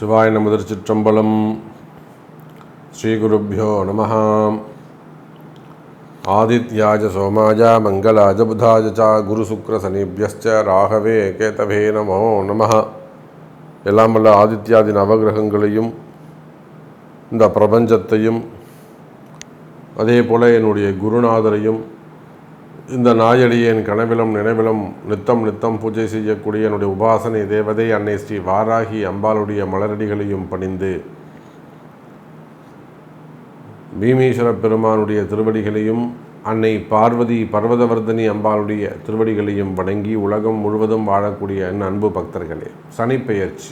சிவாய நமதர் சிற்றம்பலம் ஸ்ரீகுருப்போ நம. ஆதித்யாஜ சோமாஜ மங்களாஜ புதாஜ ச சனிபியஸ்ச ராகவே கேதவே நமோ நம. எல்லாம் வல்ல ஆதித்யாதி நவகிரகங்களையும் இந்த பிரபஞ்சத்தையும் அதே போல என்னுடைய குருநாதரையும் இந்த நாயடியேன் கனவிலும் நினைவிலும் நித்தம் நித்தம் பூஜை செய்யக்கூடிய என்னுடைய உபாசனை தேவதை அன்னை ஸ்ரீ வாராகி அம்பாளுடைய மலரடிகளையும் பணிந்து பீமீஸ்வர பெருமானுடைய திருவடிகளையும் அன்னை பார்வதி பர்வதவர்தனி அம்பாளுடைய திருவடிகளையும் வணங்கி உலகம் முழுவதும் வாழக்கூடிய என் அன்பு பக்தர்களே சனிப்பெயர்ச்சி.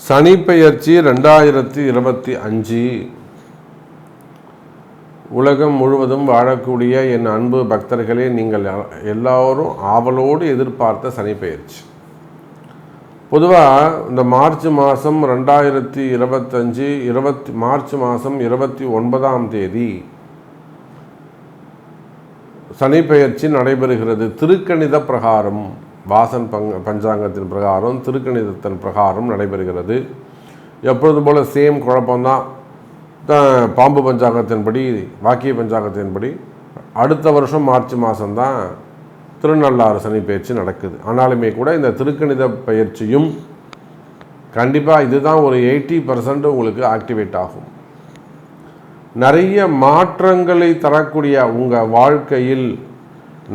சனிப்பெயர்ச்சி ரெண்டாயிரத்தி இருபத்தி அஞ்சு உலகம் முழுவதும் வாழக்கூடிய என் அன்பு பக்தர்களே நீங்கள் எல்லாரும் ஆவலோடு எதிர்பார்த்த சனிப்பெயர்ச்சி பொதுவாக இந்த மார்ச் மாதம் ரெண்டாயிரத்தி இருபத்தஞ்சி இருபத்தி மார்ச் மாதம் இருபத்தி ஒன்பதாம் தேதி சனிப்பெயர்ச்சி நடைபெறுகிறது. திருக்கணித பிரகாரம் வாசன் பங் பஞ்சாங்கத்தின் பிரகாரம் திருக்கணிதத்தின் பிரகாரம் நடைபெறுகிறது. எப்பொழுதும் போல் சேம் குழப்பம்தான். பாம்பு பஞ்சாங்கத்தின்படி வாக்கிய பஞ்சாங்கத்தின்படி அடுத்த வருஷம் மார்ச் மாதம்தான் திருநள்ளாறு சனி பயிற்சி நடக்குது. ஆனாலுமே கூட இந்த திருக்கணித பயிற்சியும் கண்டிப்பாக இதுதான் ஒரு எயிட்டி பர்சன்ட் உங்களுக்கு ஆக்டிவேட் ஆகும். நிறைய மாற்றங்களை தரக்கூடிய உங்கள் வாழ்க்கையில்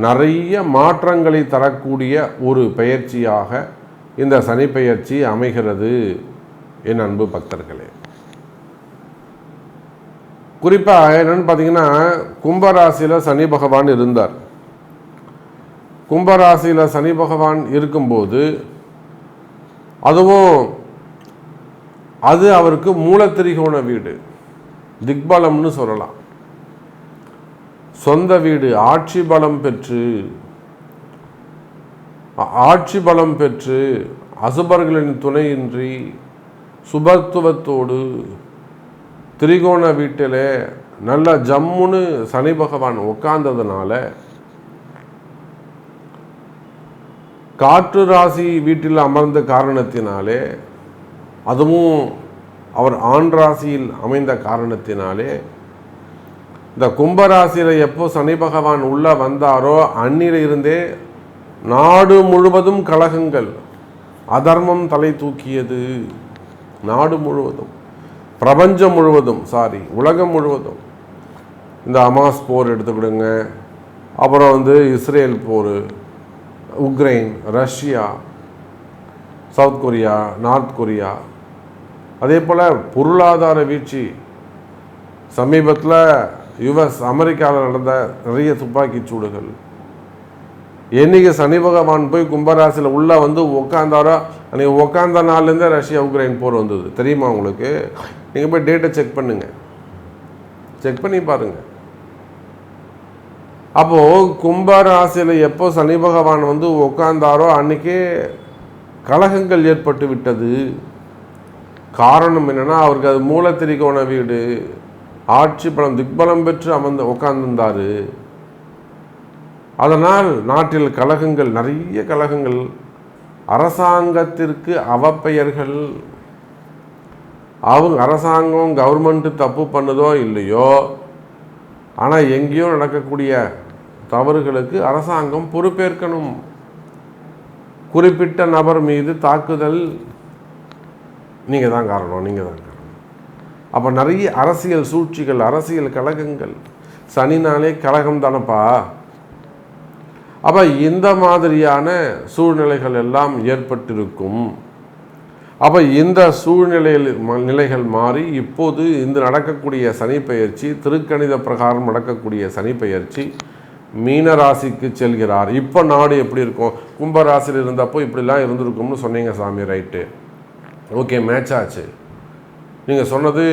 நிறைய மாற்றங்களை தரக்கூடிய ஒரு பயிற்சியாக இந்த சனி பயிற்சி அமைகிறது. என் அன்பு பக்தர்களே. குறிப்பாக என்னென்னு பார்த்தீங்கன்னா கும்பராசியில் சனி பகவான் இருந்தார். கும்பராசியில் சனி பகவான் இருக்கும்போது அதுவும் அது அவருக்கு மூலத்திரிகோண வீடு. திக்பலம்னு சொல்லலாம். சொந்த வீடு ஆட்சி பலம் பெற்று ஆட்சி பலம் பெற்று அசுபர்களின் துணையின்றி சுபத்துவத்தோடு திரிகோண வீட்டில் நல்ல ஜம்முன்னு சனி பகவான் உட்கார்ந்ததுனால காற்று ராசி வீட்டில் அமர்ந்த காரணத்தினாலே அதுவும் அவர் ஆண் ராசியில் அமைந்த காரணத்தினாலே இந்த கும்பராசியில் எப்போ சனி பகவான் உள்ளே வந்தாரோ அந்நில இருந்தே நாடு முழுவதும் கழகங்கள் அதர்மம் தலை தூக்கியது. நாடு முழுவதும். பிரபஞ்சம் முழுவதும் சாரி உலகம் முழுவதும். இந்த அமாஸ் போர் எடுத்துக்கிடுங்க. அப்புறம் வந்து இஸ்ரேல் போர் Ukraine Russia South Korea North Korea. அதே போல் பொருளாதார வீழ்ச்சி. சமீபத்தில் யுஎஸ் அமெரிக்காவில் நடந்த நிறைய துப்பாக்கி சூடுகள். என்னைக்கு சனி பகவான் போய் கும்பராசியில் உள்ளே வந்து உட்காந்தாரோ அன்றைக்கி உட்காந்த நாள்லேருந்தே ரஷ்யா உக்ரைன் போர் வந்தது. தெரியுமா உங்களுக்கு? நீங்கள் போய் டேட்டை செக் பண்ணுங்கள் செக் பண்ணி பாருங்கள் அப்போது கும்பராசியில் எப்போ சனி பகவான் வந்து உட்காந்தாரோ அன்றைக்கே கலகங்கள் ஏற்பட்டு விட்டது. காரணம் என்னென்னா அவருக்கு அது மூலத்திரிகோண வீடு. ஆட்சி பலம் திக்பலம் பெற்று அமர்ந்து உட்காந்துருந்தாரு அதனால் நாட்டில் கழகங்கள் நிறைய கழகங்கள் அரசாங்கத்திற்கு அவப்பெயர்கள். அவங்க அரசாங்கம் கவர்மெண்ட்டு தப்பு பண்ணுதோ இல்லையோ ஆனால் எங்கேயோ நடக்கக்கூடிய தவறுகளுக்கு அரசாங்கம் பொறுப்பேற்கணும். குறிப்பிட்ட நபர் மீது தாக்குதல் நீங்கள் தான் காரணம் நீங்கள் தான் காரணம். அப்போ நிறைய அரசியல் சூழ்ச்சிகள் அரசியல் கழகங்கள். சனினாலே கழகம் தானப்பா அப்போ இந்த மாதிரியான சூழ்நிலைகள் எல்லாம் ஏற்பட்டிருக்கும். அப்போ இந்த சூழ்நிலையில் நிலைகள் மாறி இப்போது இந்த நடக்கக்கூடிய சனி திருக்கணித பிரகாரம் நடக்கக்கூடிய சனி பயிற்சி மீன ராசிக்கு செல்கிறார். இப்போ நாடு எப்படி இருக்கும்? கும்ப ராசியில் இருந்தப்போ இப்படிலாம் இருந்திருக்கும்னு சொன்னீங்க சாமி ரைட்டு. ஓகே மேட்ச் ஆச்சு. நீங்கள் சொன்னது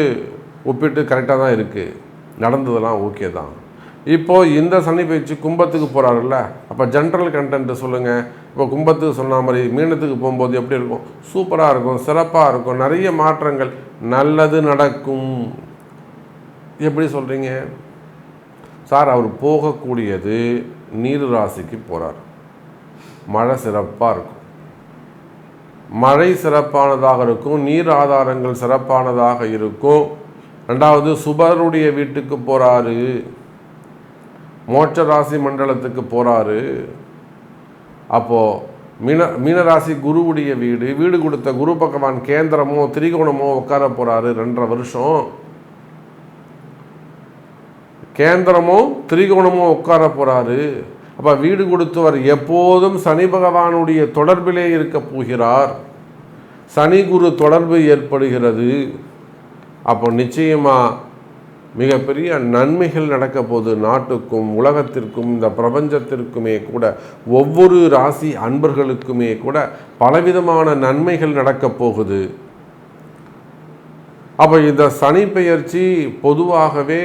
ஒப்பிட்டு கரெக்டாக தான் இருக்குது நடந்ததெல்லாம் ஓகே தான். இப்போது இந்த சனி பயிற்சி கும்பத்துக்கு போகிறாருல்ல அப்போ ஜென்ரல் கண்டென்ட்டு சொல்லுங்கள் இப்போ கும்பத்துக்கு சொன்ன மாதிரி மீனத்துக்கு போகும்போது எப்படி இருக்கும்? சூப்பராக இருக்கும் சிறப்பாக இருக்கும் நிறைய மாற்றங்கள் நல்லது நடக்கும். எப்படி சொல்கிறீங்க சார் அவர் போகக்கூடியது நீர் ராசிக்கு போகிறார் மழை சிறப்பாக இருக்கும். மழை சிறப்பானதாக இருக்கும் நீர் ஆதாரங்கள் சிறப்பானதாக இருக்கும். ரெண்டாவது சுபருடைய வீட்டுக்கு போகிறாரு மோட்ச ராசி மண்டலத்துக்கு போகிறாரு அப்போது மீன மீனராசி குருவுடைய வீடு வீடு கொடுத்த குரு பகவான் கேந்திரமோ திரிகோணமோ உட்கார போகிறாரு ரெண்டரை வருஷம். கேந்திரமோ திரிகோணமோ உட்கார போகிறாரு அப்போ வீடு கொடுத்தவர் எப்போதும் சனி பகவானுடைய தொடர்பிலே இருக்க போகிறார். சனி குரு தொடர்பு ஏற்படுகிறது. அப்போ நிச்சயமாக மிகப்பெரிய நன்மைகள் நடக்க போது நாட்டுக்கும் உலகத்திற்கும் இந்த பிரபஞ்சத்திற்குமே கூட. ஒவ்வொரு ராசி அன்பர்களுக்குமே கூட பலவிதமான நன்மைகள் நடக்கப் போகுது. அப்போ இந்த சனி பெயர்ச்சி பொதுவாகவே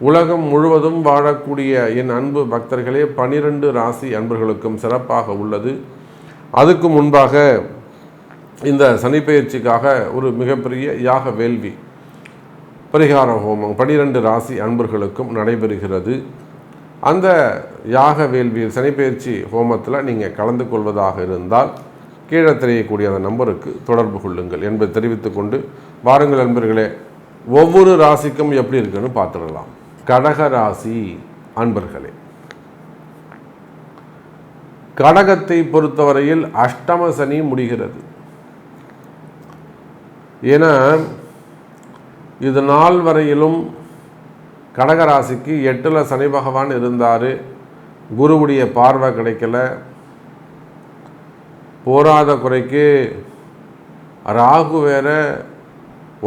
உலகம் முழுவதும் வாழக்கூடிய என் அன்பு பக்தர்களே பனிரெண்டு ராசி அன்பர்களுக்கும் சிறப்பாக உள்ளது. அதுக்கு முன்பாக இந்த சனிப்பெயர்ச்சிக்காக ஒரு மிகப்பெரிய யாக வேள்வி. பரிகார ஹோமம். பனிரெண்டு ராசி அன்பர்களுக்கும் நடைபெறுகிறது. அந்த யாக வேள்வியில் சனிப்பெயர்ச்சி ஹோமத்தில் நீங்கள் கலந்து கொள்வதாக இருந்தால் கீழே தெரியக்கூடிய அந்த நம்பருக்கு தொடர்பு கொள்ளுங்கள் என்பதை தெரிவித்துக்கொண்டு வாருங்கள் அன்பர்களே ஒவ்வொரு ராசிக்கும் எப்படி இருக்குன்னு பார்த்துடலாம். கடக ராசி அன்பர்களே கடகத்தை பொறுத்தவரையில் அஷ்டம சனி முடிகிறது. ஏன்னா இது நாள் வரையிலும் கடகராசிக்கு எட்டில் சனி பகவான் இருந்தார். குருவுடைய பார்வை கிடைக்கல. போராத குறைக்கு ராகு வேற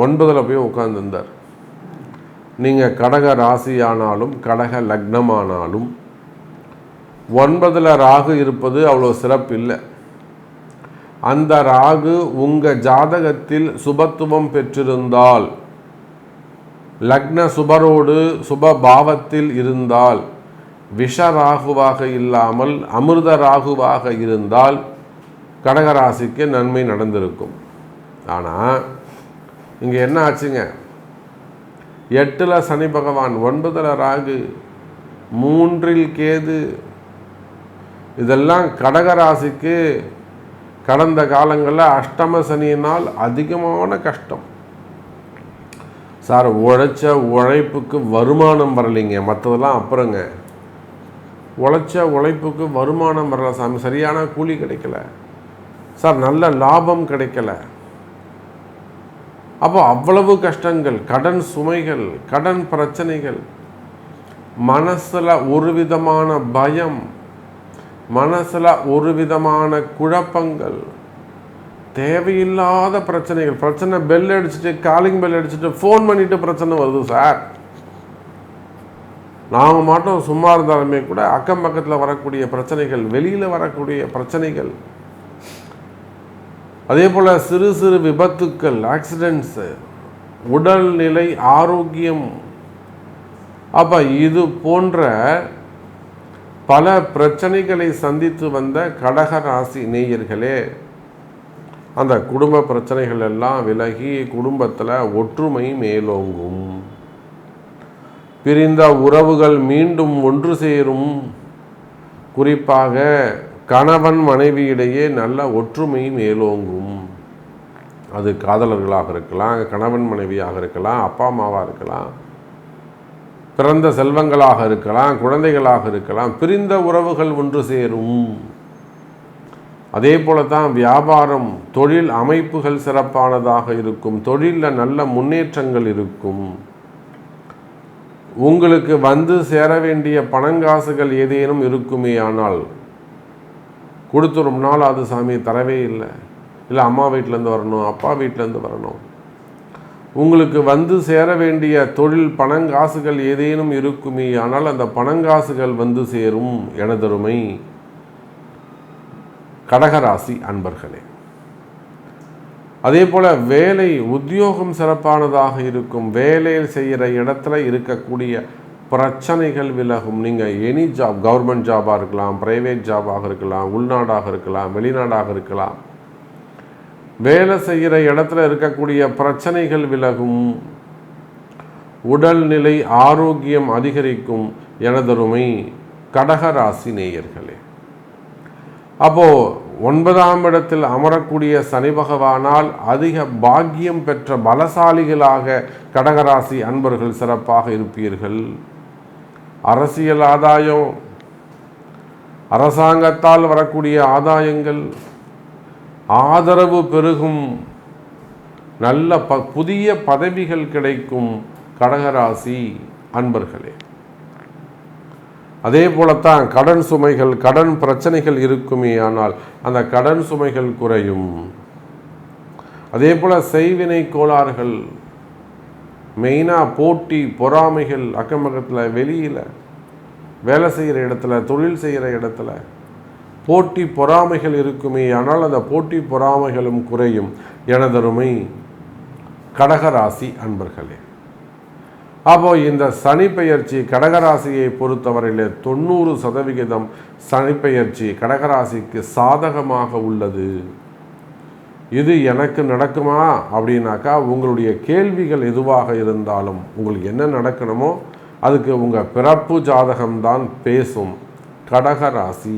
ஒன்பதில் போய் உட்காந்துருந்தார் நீங்கள் கடக ராசியானாலும் கடக லக்னமானாலும் ஒன்பதில் ராகு இருப்பது அவ்வளோ சிறப்பு இல்லை. அந்த ராகு உங்கள் ஜாதகத்தில் சுபத்துவம் பெற்றிருந்தால் லக்ன சுபரோடு சுப பாவத்தில் இருந்தால் விஷ ராகுவாக இல்லாமல் அமிர்த ராகுவாக இருந்தால் கடகராசிக்கு நன்மை நடந்திருக்கும். ஆனால் இங்கே என்ன ஆச்சுங்க? எட்டில் சனி பகவான் ஒன்பதில் ராகு மூன்றில் கேது. இதெல்லாம் கடகராசிக்கு கடந்த காலங்களில் அஷ்டம சனியினால் அதிகமான கஷ்டம். சார் உழைச்ச உழைப்புக்கு வருமானம் வரலைங்க. மற்றதெல்லாம் அப்புறங்க. உழைச்ச உழைப்புக்கு வருமானம் வரல சாமி. சரியான கூலி கிடைக்கல. சார் நல்ல லாபம் கிடைக்கல. அப்போ அவ்வளவு கஷ்டங்கள் கடன் சுமைகள் கடன் பிரச்சனைகள் மனசில் ஒரு விதமான பயம் மனசில் ஒரு விதமான குழப்பங்கள் தேவையில்லாத பிரச்சனைகள். பிரச்சனை பெல் அடிச்சுட்டு காலிங் பெல் அடிச்சுட்டு ஃபோன் பண்ணிட்டு பிரச்சனை வருது சார் நாங்கள் மட்டும் சும்மா இருந்தாலுமே கூட அக்கம் பக்கத்தில் வரக்கூடிய பிரச்சனைகள் வெளியில் வரக்கூடிய பிரச்சனைகள். அதே போல் சிறு சிறு விபத்துக்கள் ஆக்சிடென்ட்ஸு உடல்நிலை ஆரோக்கியம். அப்போ இது போன்ற பல பிரச்சனைகளை சந்தித்து வந்த கடக ராசி நேயர்களே அந்த குடும்ப பிரச்சனைகள் எல்லாம் விலகி குடும்பத்தில் ஒற்றுமை மேலோங்கும். பிரிந்த உறவுகள் மீண்டும் ஒன்று சேரும். குறிப்பாக கணவன் மனைவியிடையே நல்ல ஒற்றுமை மேலோங்கும். அது காதலர்களாக இருக்கலாம் கணவன் மனைவியாக இருக்கலாம் அப்பா அம்மாவாக இருக்கலாம் பிறந்த செல்வங்களாக இருக்கலாம் குழந்தைகளாக இருக்கலாம் பிரிந்த உறவுகள் ஒன்று சேரும். அதே போல தான் வியாபாரம் தொழில் அமைப்புகள் சிறப்பானதாக இருக்கும் தொழிலில் நல்ல முன்னேற்றங்கள் இருக்கும். உங்களுக்கு வந்து சேர வேண்டிய பணங்காசுகள் ஏதேனும் இருக்குமே ஆனால் கொடுத்து ரொம்ப நாள் அது சாமி தரவே இல்லை. இல்லை அம்மா வீட்டிலேருந்து வரணும் அப்பா வீட்டிலேருந்து வரணும். உங்களுக்கு வந்து சேர வேண்டிய தொழில் பணங்காசுகள் ஏதேனும் இருக்குமே ஆனால் அந்த பணங்காசுகள் வந்து சேரும் எனதருமை. கடகராசி அன்பர்களே அதே போல் வேலை உத்தியோகம் சிறப்பானதாக இருக்கும் வேலையில் செய்கிற இடத்துல இருக்கக்கூடிய பிரச்சனைகள் விலகும். நீங்கள் எனி ஜாப் கவர்மெண்ட் ஜாபாக இருக்கலாம் ப்ரைவேட் ஜாபாக இருக்கலாம் உள்நாடாக இருக்கலாம் வெளிநாடாக இருக்கலாம். வேலை செய்கிற இடத்துல இருக்கக்கூடிய பிரச்சனைகள் விலகும். உடல்நிலை ஆரோக்கியம் அதிகரிக்கும். எனதருமை கடகராசி நேயர்களே அப்போது ஒன்பதாம் இடத்தில் அமரக்கூடிய சனி பகவானால் அதிக பாக்கியம் பெற்ற பலசாலிகளாக கடகராசி அன்பர்கள் சிறப்பாக இருப்பீர்கள். அரசியல் ஆதாயம் அரசாங்கத்தால் வரக்கூடிய ஆதாயங்கள் ஆதரவு பெருகும் நல்ல ப புதிய பதவிகள் கிடைக்கும் கடகராசி அன்பர்களே. அதே போலத்தான் கடன் சுமைகள் கடன் பிரச்சனைகள் இருக்குமே ஆனால் அந்த கடன் சுமைகள் குறையும். அதே போல செய்வினை கோளாறுகள் மெயினாக போட்டி பொறாமைகள் அக்கம் பக்கத்தில் வெளியில் வேலை செய்கிற இடத்துல தொழில் செய்கிற இடத்துல போட்டி பொறாமைகள் இருக்குமே ஆனால் அந்த போட்டி பொறாமைகளும் குறையும். எனதருமை கடகராசி அன்பர்களே அப்போது இந்த சனி பெயர்ச்சி கடகராசியை பொறுத்தவரையிலே தொண்ணூறு சதவிகிதம் சனி பெயர்ச்சி கடகராசிக்கு சாதகமாக உள்ளது. இது எனக்கு நடக்குமா? அப்படின்னாக்கா உங்களுடைய கேள்விகள் எதுவாக இருந்தாலும் உங்களுக்கு என்ன நடக்கணுமோ அதுக்கு உங்கள் பிறப்பு ஜாதகம்தான் பேசும். கடகராசி.